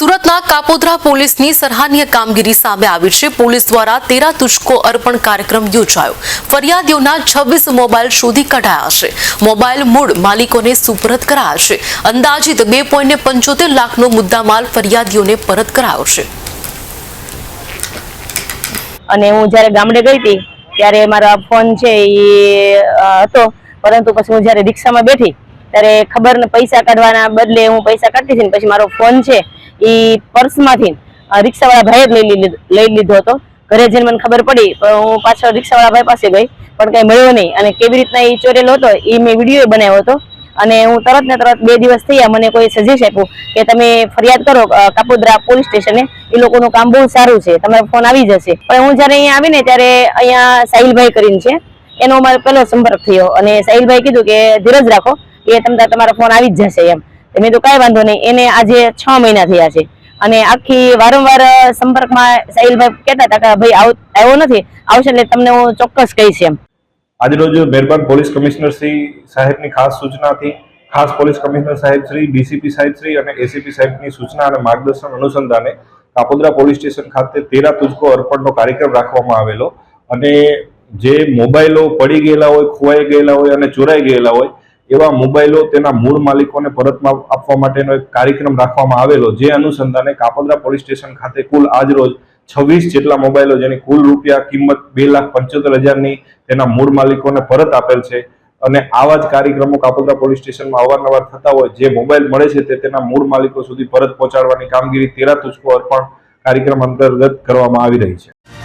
સુરતના કાપોદ્રા પોલીસની સરાહનીય કામગીરી સામે આવી છે. પોલીસ દ્વારા તેરા તુષ્કો અર્પણ કાર્યક્રમ યોજાયો. ફરિયાદીઓના છવ્વીસ મોબાઈલ શોધી કઢાયા છે. મોબાઈલ મૂળ માલિકોને સુપરત કરાયા છે. અંદાજિત બે પોઈન્ટ પંચોતેર લાખનો મુદ્દામાલ ફરિયાદીઓને પરત કરાયો છે. અને હું જ્યારે ગામડે ગઈ હતી, ત્યારે મારા ફોન છે એ હતો. પરંતુ પછી હું જ્યારે રિક્ષામાં બેઠી, ત્યારે ખબર ને, પૈસા કાઢવાના બદલે હું પૈસા કાઢતી હતી પછી મારો ફોન છે એ પર્સમાંથી રિક્ષાવાળા ભાઈએ જ લઈ લઈ લીધો હતો. ઘરે જઈને મને ખબર પડી હું પાછળ રિક્ષાવાળા ભાઈ પાસે ગઈ, પણ કઈ મળ્યો નહીં. અને કેવી રીતના એ ચોરેલો હતો, એ મેં વીડિયો બનાવ્યો હતો. અને હું તરત ને તરત બે દિવસ થયા મને કોઈ સજેશ આપ્યું કે તમે ફરિયાદ કરો કાપોદ્રા પોલીસ સ્ટેશને. એ લોકોનું કામ બહુ સારું છે, તમારો ફોન આવી જશે. પણ હું જ્યારે અહીંયા આવીને ત્યારે અહીંયા સાહિલભાઈ કરીને છે, એનો મારો પહેલો સંપર્ક થયો. અને સાહિલભાઈ કીધું કે ધીરજ રાખો, એ તમને તમારો ફોન આવી જ જશે એમ. મેં તો કાંઈ વાંધો નહીં. એને આજે છ મહિના થયા છે. અને આખી વારંવાર સંપર્કમાં સાહિલભાઈ કહેતા હતા કે ભાઈ આવ- આવ્યો નથી. આવશે એટલે તમને હું ચોક્કસ કહીશ એમ. આજરોજ મહેરબાન પોલીસ કમિશનર શ્રી સાહેબની ખાસ સૂચનાથી, ખાસ પોલીસ કમિશનર સાહેબ શ્રી, ડીસીપી સાહેબ શ્રી અને એસીપી સાહેબની સૂચના અને માર્ગદર્શન અનુસંધાને કાપોદ્રા પોલીસ સ્ટેશન ખાતે તેરા તુજકો અર્પણનો કાર્યક્રમ રાખવામાં આવેલો. અને જે મોબાઈલો પડી ગયેલા હોય, ખોવાઈ ગયેલા હોય અને ચોરાઈ ગયેલા હોય એવા મોબાઈલો તેના મૂળ માલિકોને પરતમાં આપવા માટેનો એક કાર્યક્રમ રાખવામાં આવેલો, જે અનુસંધાને કાપોદ્રા પોલીસ સ્ટેશન ખાતે કુલ આજ રોજ છવ્વીસ જેટલા મોબાઈલો જેની કુલ રૂપિયા કિંમત બે લાખ પંચોતેર હજારની તેના મૂળ માલિકોને પરત આપેલ છે. અને આવા જ કાર્યક્રમો કાપોદ્રા પોલીસ સ્ટેશનમાં અવારનવાર થતા હોય, જે મોબાઈલ મળે છે તે તેના મૂળ માલિકો સુધી પરત પહોંચાડવાની કામગીરી તેરા તુચકો અર્પણ કાર્યક્રમ અંતર્ગત કરવામાં આવી રહી છે.